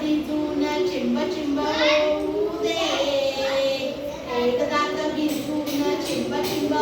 ಬಿಜೂನ ಚೆಂಬ ಚೆಂಬ ಹೋವುದೇ ಏಕದಾತ ಬಿಜೂನ ಚೆಂಬ ಚೆಂಬ